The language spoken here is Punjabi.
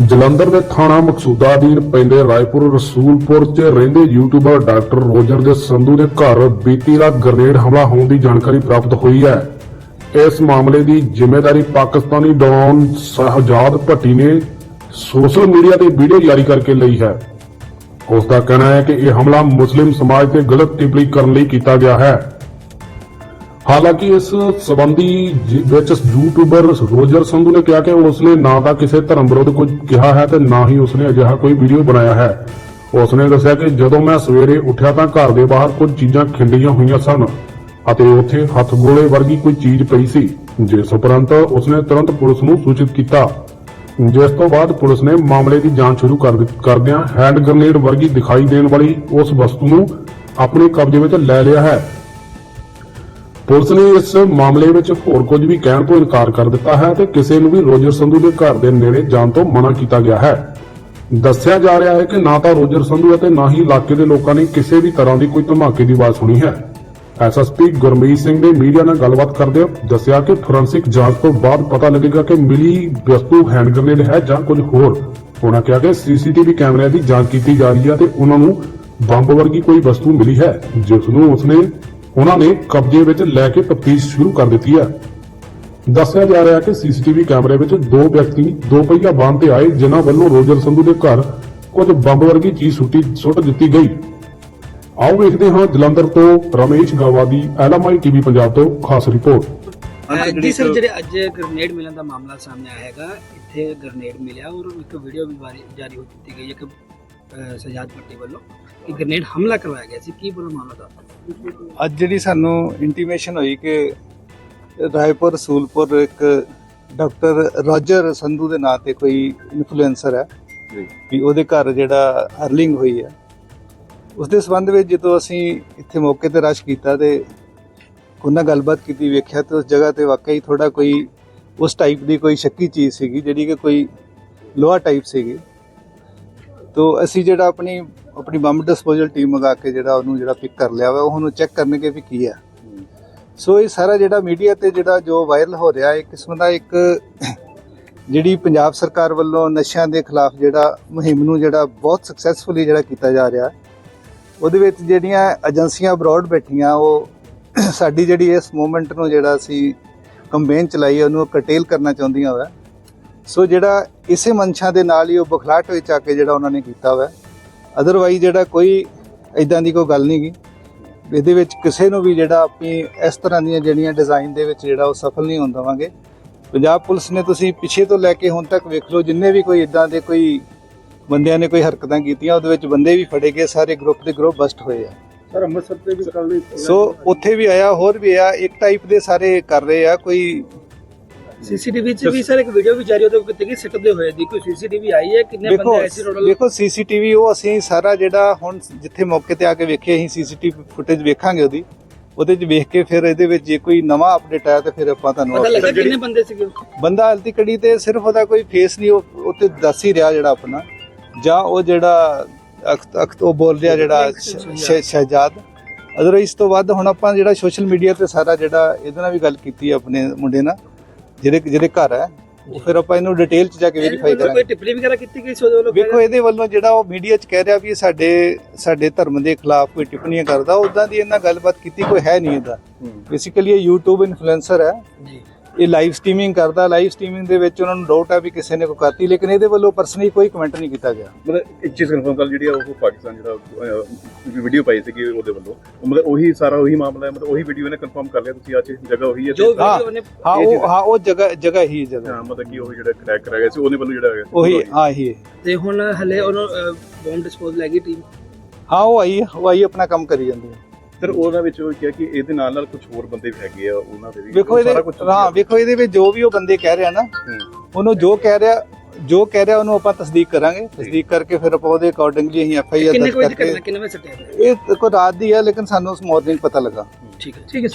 ਜਲੰਧਰ ਦੇ ਥਾਣਾ ਮਕਸੂਦਾ ਅਧੀਨ ਪੈਂਦੇ ਰਾਏਪੁਰ ਰਸੂਲਪੁਰ 'ਚ ਰਹਿੰਦੇ ਯੂਟਿਊਬਰ ਡਾਕਟਰ ਰੋਜਰ ਦੇ ਸੰਧੂ ਦੇ ਘਰ ਬੀਤੀ ਰਾਤ ਗ੍ਰਨੇਡ ਹਮਲਾ ਹੋਣ ਦੀ ਜਾਣਕਾਰੀ ਪ੍ਰਾਪਤ ਹੋਈ ਹੈ। ਇਸ ਮਾਮਲੇ ਦੀ ਜ਼ਿੰਮੇਵਾਰੀ ਪਾਕਿਸਤਾਨੀ ਡੌਨ ਸ਼ਹਜਾਦ ਭੱਟੀ ਨੇ ਸੋਸ਼ਲ ਮੀਡੀਆ ਤੇ ਵੀਡੀਓ ਜਾਰੀ ਕਰਕੇ ਲਈ ਹੈ। ਉਸ ਦਾ ਕਹਿਣਾ ਹੈ ਕਿ ਇਹ ਹਮਲਾ ਮੁਸਲਿਮ ਸਮਾਜ ਤੇ ਗਲਤ ਟਿੱਪਣੀ ਕਰਨ ਲਈ ਕੀਤਾ ਗਿਆ ਹੈ। ਹਾਲਾਂਕਿ ਇਸ ਸਬੰਧੀ ਵਿੱਚ ਯੂਟਿਊਬਰ ਰੋਜਰ ਸੰਧੂ ਨੇ ਕਿਹਾ ਕਿ ਉਸਨੇ ਨਾ ਤਾਂ ਕਿਸੇ ਧਰਮ ਵਿਰੁੱਧ ਕੁਝ ਕਿਹਾ ਹੈ ਤੇ ਨਾ ਹੀ ਉਸਨੇ ਅਜਿਹਾ ਕੋਈ ਵੀਡੀਓ ਬਣਾਇਆ ਹੈ। ਉਸਨੇ ਦੱਸਿਆ ਕਿ ਜਦੋਂ ਮੈਂ ਸਵੇਰੇ ਉੱਠਿਆ ਤਾਂ ਘਰ ਦੇ ਬਾਹਰ ਕੁਝ ਚੀਜ਼ਾਂ ਖਿੰਡੀਆਂ ਹੋਈਆਂ ਸਨ ਅਤੇ ਉੱਥੇ ਹੱਥ ਗੋਲੇ ਵਰਗੀ ਕੋਈ ਚੀਜ਼ ਪਈ ਸੀ, ਜਿਸ ਉਪਰੰਤ ਉਸਨੇ ਤੁਰੰਤ ਪੁਲਿਸ ਨੂੰ ਸੂਚਿਤ ਕੀਤਾ। ਜਿਸ ਤੋਂ ਬਾਅਦ ਪੁਲਿਸ ਨੇ ਮਾਮਲੇ ਦੀ ਜਾਂਚ ਸ਼ੁਰੂ ਕਰ ਕਰਦਿਆਂ ਹੈਂਡ ਗ੍ਰਨੇਡ ਵਰਗੀ ਦਿਖਾਈ ਦੇਣ ਵਾਲੀ ਉਸ ਵਸਤੂ ਨੂੰ ਆਪਣੇ ਕਬਜ਼ੇ ਵਿੱਚ ਲੈ ਲਿਆ ਹੈ। ਪੁਲਿਸ ਨੇ ਇਸ ਮਾਮਲੇ ਵਿੱਚ ਹੋਰ ਕੁਝ ਵੀ ਕਹਿਣ ਤੋਂ ਇਨਕਾਰ ਕਰ ਦਿੱਤਾ ਹੈ ਤੇ ਕਿਸੇ ਨੂੰ ਵੀ ਰੋਜਰ ਸੰਧੂ ਦੇ ਘਰ ਦੇ ਨੇੜੇ ਜਾਣ ਤੋਂ ਮਨਾ ਕੀਤਾ ਗਿਆ ਹੈ। ਦੱਸਿਆ ਜਾ ਰਿਹਾ ਹੈ ਕਿ ਨਾ ਤਾਂ ਰੋਜਰ ਸੰਧੂ ਅਤੇ ਨਾ ਹੀ ਇਲਾਕੇ ਦੇ ਲੋਕਾਂ ਨੇ ਕਿਸੇ ਵੀ ਤਰ੍ਹਾਂ ਦੀ ਕੋਈ ਧਮਾਕੇ ਦੀ ਆਵਾਜ਼ ਸੁਣੀ ਹੈ। ਐਸਐਸਪੀ ਗੁਰਮੀਤ ਸਿੰਘ ਨੇ ਮੀਡੀਆ ਨਾਲ ਗੱਲਬਾਤ ਕਰਦੇ ਦੱਸਿਆ ਕਿ ਫੋਰੈਂਸਿਕ ਜਾਂਚ ਤੋਂ ਬਾਅਦ ਪਤਾ ਲੱਗੇਗਾ ਕਿ ਮਿਲੀ ਵਸਤੂ ਹੈਂਡ ਗ੍ਰਨੇਡ ਹੈ ਜਾਂ ਕੁਝ ਹੋਰ। ਉਹਨਾਂ ਕਿਹਾ ਕਿ ਸੀਸੀਟੀਵੀ ਕੈਮਰਿਆਂ ਦੀ ਜਾਂਚ ਕੀਤੀ ਜਾ ਰਹੀ ਹੈ ਤੇ ਉਹਨਾਂ ਨੂੰ ਬੰਬ ਵਰਗੀ ਕੋਈ ਵਸਤੂ ਮਿਲੀ ਹੈ, ਜਿਸ ਨੂੰ ਉਸਨੇ ਉਹਨਾਂ ਨੇ ਕਬਜ਼ੇ ਵਿੱਚ ਲੈ ਕੇ ਤਫਤੀਸ਼ ਸ਼ੁਰੂ ਕਰ ਦਿੱਤੀ ਹੈ। ਦੱਸਿਆ ਜਾ ਰਿਹਾ ਹੈ ਕਿ ਸੀਸੀਟੀਵੀ ਕੈਮਰੇ ਵਿੱਚ ਦੋ ਵਿਅਕਤੀ ਦੋ ਪਹੀਆ ਵਾਹਨ ਤੇ ਆਏ ਜਿਨ੍ਹਾਂ ਵੱਲੋਂ ਰੋਜਰ ਸੰਧੂ ਦੇ ਘਰ ਕੁਝ ਬੰਬ ਵਰਗੀ ਚੀਜ਼ ਸੁੱਟੀ ਸੁੱਟ ਦਿੱਤੀ ਗਈ। ਆਓ ਵੇਖਦੇ ਹਾਂ ਜਲੰਧਰ ਤੋਂ ਰਮੇਸ਼ ਗਾਵਾ ਦੀ ਐਲਐਮਆਈ ਟੀਵੀ ਪੰਜਾਬ ਤੋਂ ਖਾਸ ਰਿਪੋਰਟ। ਜੀ ਸਰ ਜਿਹੜੇ ਅੱਜ ਗ੍ਰਨੇਡ ਮਿਲਣ ਦਾ ਮਾਮਲਾ ਸਾਹਮਣੇ ਆਇਆ ਹੈਗਾ ਇੱਥੇ ਗ੍ਰਨੇਡ ਮਿਲਿਆ ਔਰ ਇੱਕ ਵੀਡੀਓ ਵੀ ਵਾਰੀ- ਜਾਰੀ ਹੋ ਚੁੱਕੀ ਗਈ ਹੈ ਕਿ ਸਜਾਦ ਪੱਟੀ ਵੱਲੋਂ ਕਿ ਗ੍ਰਨੇਡ ਹਮਲਾ ਕਰਵਾਇਆ ਗਿਆ ਸੀ। ਕੀ ਪੂਰਾ ਮਾਮਲਾ ਦਾ ਅੱਜ ਜਿਹੜੀ ਸਾਨੂੰ ਇੰਟੀਮੇਸ਼ਨ ਹੋਈ ਕਿ ਰਾਏਪੁਰ ਰਸੂਲਪੁਰ ਇੱਕ ਡਾਕਟਰ ਰੋਜਰ ਸੰਧੂ ਦੇ ਨਾਂ ਤੇ ਕੋਈ ਇਨਫਲੂਐਂਸਰ ਹੈ ਵੀ ਉਹਦੇ ਘਰ ਜਿਹੜਾ ਅਰਲਿੰਗ ਹੋਈ ਹੈ। ਉਸ ਦੇ ਸੰਬੰਧ ਵਿੱਚ ਜਦੋਂ ਅਸੀਂ ਇੱਥੇ ਮੌਕੇ ਤੇ ਰਸ਼ ਕੀਤਾ ਤੇ ਉਹਨਾਂ ਗੱਲਬਾਤ ਕੀਤੀ ਵੇਖਿਆ ਤੇ ਉਸ ਜਗ੍ਹਾ ਤੇ ਵਾਕਈ ਥੋੜਾ ਕੋਈ ਉਸ ਟਾਈਪ ਦੀ ਕੋਈ ਸ਼ੱਕੀ ਚੀਜ਼ ਸੀਗੀ ਜਿਹੜੀ ਕਿ ਕੋਈ ਲੋਹਾ ਟਾਈਪ ਸੀਗੀ। ਤੋ ਅਸੀਂ ਜਿਹੜਾ ਆਪਣੀ ਆਪਣੀ ਬੰਬ ਡਿਸਪੋਜ਼ਲ ਟੀਮ ਮੰਗਾ ਕੇ ਜਿਹੜਾ ਉਹਨੂੰ ਜਿਹੜਾ ਪਿਕ ਕਰ ਲਿਆ ਵਾ, ਉਹਨੂੰ ਚੈੱਕ ਕਰਨਗੇ ਵੀ ਕੀ ਹੈ। ਸੋ ਇਹ ਸਾਰਾ ਜਿਹੜਾ ਮੀਡੀਆ ਤੇ ਜਿਹੜਾ ਜੋ ਵਾਇਰਲ ਹੋ ਰਿਹਾ ਇੱਕ ਕਿਸਮ ਦਾ ਇੱਕ ਜਿਹੜੀ ਪੰਜਾਬ ਸਰਕਾਰ ਵੱਲੋਂ ਨਸ਼ਿਆਂ ਦੇ ਖਿਲਾਫ ਜਿਹੜਾ ਮੁਹਿੰਮ ਨੂੰ ਜਿਹੜਾ ਬਹੁਤ ਸਕਸੈਸਫੁਲੀ ਜਿਹੜਾ ਕੀਤਾ ਜਾ ਰਿਹਾ, ਉਹਦੇ ਵਿੱਚ ਜਿਹੜੀਆਂ ਏਜੰਸੀਆਂ ਅਬਰੋਡ ਬੈਠੀਆਂ, ਉਹ ਸਾਡੀ ਜਿਹੜੀ ਇਸ ਮੂਵਮੈਂਟ ਨੂੰ ਜਿਹੜਾ ਅਸੀਂ ਕੰਪੇਨ ਚਲਾਈ ਉਹਨੂੰ ਕਟੇਲ ਕਰਨਾ ਚਾਹੁੰਦੀਆਂ ਵਾ। ਸੋ ਜਿਹੜਾ ਇਸੇ ਮਨਸ਼ਾ ਦੇ ਨਾਲ ਹੀ ਉਹ ਬਖਲਾਟ ਵਿੱਚ ਆ ਕੇ ਜਿਹੜਾ ਉਹਨਾਂ ਨੇ ਕੀਤਾ ਵਾ ਅਦਰਵਾਈਜ਼ ਜਿਹੜਾ ਕੋਈ ਇਦਾਂ ਦੀ ਕੋਈ ਗੱਲ ਨਹੀਂ ਗੀ। ਇਹਦੇ ਵਿੱਚ ਕਿਸੇ ਨੂੰ ਵੀ ਜਿਹੜਾ ਆਪਣੀ ਇਸ ਤਰ੍ਹਾਂ ਦੀਆਂ ਜਿਹੜੀਆਂ ਡਿਜ਼ਾਈਨ ਦੇ ਵਿੱਚ ਜਿਹੜਾ ਉਹ ਸਫਲ ਨਹੀਂ ਹੋਣ ਦੇਵਾਂਗੇ। ਪੰਜਾਬ ਪੁਲਿਸ ਨੇ ਤੁਸੀਂ ਪਿੱਛੇ ਤੋਂ ਲੈ ਕੇ ਹੁਣ ਤੱਕ ਵੇਖ ਲਓ ਜਿੰਨੇ ਵੀ ਕੋਈ ਇਦਾਂ ਦੇ ਕੋਈ ਬੰਦਿਆਂ ਨੇ ਕੋਈ ਹਰਕਤਾਂ ਕੀਤੀਆਂ ਉਹਦੇ ਵਿੱਚ ਬੰਦੇ ਵੀ ਫੜੇ ਗਏ ਸਾਰੇ ਗਰੁੱਪ ਦੇ ਗਰੁੱਪ ਬਸਟ ਹੋਏ ਆ। ਸਰ ਅੰਮ੍ਰਿਤਸਰ ਤੇ ਵੀ ਕੱਲ ਸੋ ਉੱਥੇ ਵੀ ਆਇਆ ਹੋਰ ਵੀ ਆ ਇੱਕ ਟਾਈਪ ਦੇ ਸਾਰੇ ਕਰ ਰਹੇ ਆ ਕੋਈ ਸੀਸੀਟੀਵੀ 'ਚ ਵੀ ਸਰ ਇੱਕ ਵੀਡੀਓ ਵੀ ਜਾਰੀ ਉਹਦੇ ਉੱਤੇ ਕਿ ਸਿੱਟਦੇ ਹੋਏ ਦੀ ਕੋਈ ਸੀਸੀਟੀਵੀ ਆਈ ਹੈ ਕਿੰਨੇ ਬੰਦੇ ਆਏ ਸੀ ਟੋਟਲ ਵੇਖੋ ਸੀਸੀਟੀਵੀ ਉਹ ਅਸੀਂ ਸਾਰਾ ਜਿਹੜਾ ਹੁਣ ਜਿੱਥੇ ਮੌਕੇ ਤੇ ਆ ਕੇ ਵੇਖੇ ਅਸੀਂ ਸੀਸੀਟੀਵੀ ਫੁਟੇਜ ਵੇਖਾਂਗੇ ਉਹਦੀ। ਉਹਦੇ 'ਚ ਵੇਖ ਕੇ ਫਿਰ ਇਹਦੇ ਵਿੱਚ ਜੇ ਕੋਈ ਨਵਾਂ ਅਪਡੇਟ ਆਇਆ ਤੇ ਫਿਰ ਆਪਾਂ ਤੁਹਾਨੂੰ ਪਤਾ ਲੱਗਾ ਕਿੰਨੇ ਬੰਦੇ ਸੀਗੇ ਬੰਦਾ ਹਲਤੀ ਕੜੀ ਤੇ ਸਿਰਫ ਉਹਦਾ ਕੋਈ ਫੇਸ ਨਹੀਂ ਉਹ ਉੱਤੇ ਦੱਸ ਹੀ ਰਿਹਾ ਜਿਹੜਾ ਆਪਣਾ। ਜਾਂ ਉਹ ਜਿਹੜਾ ਅਖ- ਅਖ- ਉਹ ਬੋਲ ਰਿਹਾ ਜਿਹੜਾ ਸ਼ਹਿਜਾਦ। ਅਦਰਵਾਈਜ਼ ਤੋਂ ਵੱਧ ਹੁਣ ਆਪਾਂ ਜਿਹੜਾ ਸੋਸ਼ਲ ਮੀਡੀਆ ਤੇ ਸਾਰਾ ਜਿਹੜਾ ਇਹਦੇ ਨਾਲ ਵੀ ਗੱਲ ਕੀਤੀ ਹੈ ਆਪਣੇ ਮੁੰਡੇ ਨਾਲ। ਜਿਹਦੇ ਜਿਹਦੇ ਘਰ ਹੈ ਉਹ ਫਿਰ ਆਪਾਂ ਇਹਨੂੰ ਡਿਟੇਲ ਚ ਜਾ ਕੇ ਵੈਰੀਫਾਈ ਕੋਈ ਕਰਾਂਗੇ। ਟਿੱਪਣੀ ਵਗੈਰਾ ਕੀਤੀ ਗਈ ਸੀ ਉਹਦੇ ਵੱਲੋਂ ਵੇਖੋ ਇਹਦੇ ਵੱਲੋਂ ਜਿਹੜਾ ਉਹ ਮੀਡੀਆ 'ਚ ਕਹਿ ਰਿਹਾ ਵੀ ਇਹ ਸਾਡੇ ਸਾਡੇ ਧਰਮ ਦੇ ਖਿਲਾਫ ਕੋਈ ਟਿੱਪਣੀਆਂ ਕਰਦਾ ਉਦਾਂ ਦੀ ਇਹਨਾਂ ਗੱਲਬਾਤ ਕੀਤੀ ਕੋਈ ਹੈ ਨਹੀਂ ਇਹਦਾ। ਬੇਸਿਕਲੀ ਇਹ YouTube ਇਨਫਲੂਐਂਸਰ ਹੈ। ਜੀ। ਇਹ ਲਾਈਵ ਸਟ੍ਰੀਮਿੰਗ ਕਰਦਾ ਲਾਈਵ ਸਟ੍ਰੀਮਿੰਗ ਦੇ ਵਿੱਚ ਉਹਨਾਂ ਨੂੰ ਡਾਊਟ ਹੈ ਵੀ ਕਿਸੇ ਨੇ ਕੋਈ ਕਰਤੀ ਲੇਕਿਨ ਇਹਦੇ ਵੱਲੋਂ ਪਰਸਨਲੀ ਕੋਈ ਕਮੈਂਟ ਨਹੀਂ ਕੀਤਾ ਗਿਆ। ਮਤਲਬ ਇੱਕ ਚੀਜ਼ ਕਨਫਰਮ ਕਰ ਜਿਹੜੀ ਆ ਉਹ ਪਾਕਿਸਤਾਨ ਜਿਹੜਾ ਵੀਡੀਓ ਪਾਈ ਸੀਗੀ ਉਹਦੇ ਵੱਲੋਂ। ਮਤਲਬ ਉਹੀ ਸਾਰਾ ਉਹੀ ਮਾਮਲਾ ਹੈ ਮਤਲਬ ਉਹੀ ਵੀਡੀਓ ਇਹਨੇ ਕਨਫਰਮ ਕਰ ਲਿਆ ਤੁਸੀਂ ਅੱਜ ਜਗ੍ਹਾ ਉਹੀ ਹੈ ਜੋ। ਵੀਡੀਓ ਨੇ ਹਾਂ ਉਹ ਚੀਜ਼- ਹਾਂ। ਉਹ ਜਗ੍ਹਾ ਜਗ੍ਹਾ ਹੀ ਜਗ੍ਹਾ। ਹਾਂ ਮਤਲਬ ਕਿ ਉਹ ਜਿਹੜਾ ਕ੍ਰੈਕ ਕਰਾਇਆ ਗਿਆ ਸੀ ਉਹਨੇ ਵੱਲੋਂ ਜਿਹੜਾ ਹੈਗਾ ਉਹੀ ਹਾਂ ਹੀ। ਤੇ ਹੁਣ ਹਲੇ ਉਹਨੂੰ ਬੌਂਬ ਡਿਸਪੋਜ਼ ਲੈ ਗਈ ਟੀਮ ਹਾਂ ਉਹ ਆਈ ਹੈ, ਉਹ ਆਈ ਆਪਣਾ ਕੰਮ ਕਰੀ ਜਾਂਦੀ ਹੈ। ਫਿਰ ਉਹਦਾ ਵਿੱਚ ਉਹ ਕਿਹਾ ਕਿ ਇਹਦੇ ਨਾਲ ਨਾਲ ਕੁਝ ਹੋਰ ਬੰਦੇ ਵੀ ਹੈਗੇ ਆ ਉਹਨਾਂ ਦੇ ਵੀ ਵੇਖੋ ਇਹਦੇ ਸਾਰਾ ਹਾਂ ਵੇਖੋ ਇਹਦੇ ਵਿੱਚ ਜੋ ਵੀ ਉਹ ਬੰਦੇ ਕਹਿ ਰਿਹਾ ਨਾ। ਉਹਨੂੰ ਜੋ ਕਹਿ ਰਿਹਾ ਜੋ ਕਹਿ ਰਿਹਾ ਉਹਨੂੰ ਆਪਾਂ ਤਸਦੀਕ ਕਰਾਂਗੇ ਤਸਦੀਕ ਕਰਕੇ ਫਿਰ ਆਪਾਂ ਉਹਦੇ ਅਕੋਰਡਿੰਗਲੀ ਅਸੀਂ ਐਫ ਆਈ ਆਰ ਦਰਜ ਕਰਕੇ ਕਿੰਨੇ ਵਜੇ ਸੱਟਿਆ ਇਹ ਕੋਈ ਰਾਤ ਦੀ ਹੈ ਲੇਕਿਨ ਸਾਨੂੰ ਉਸ ਮਾਰਨਿੰਗ ਪਤਾ ਲੱਗਾ ਠੀਕ ਹੈ ਠੀਕ ਹੈ।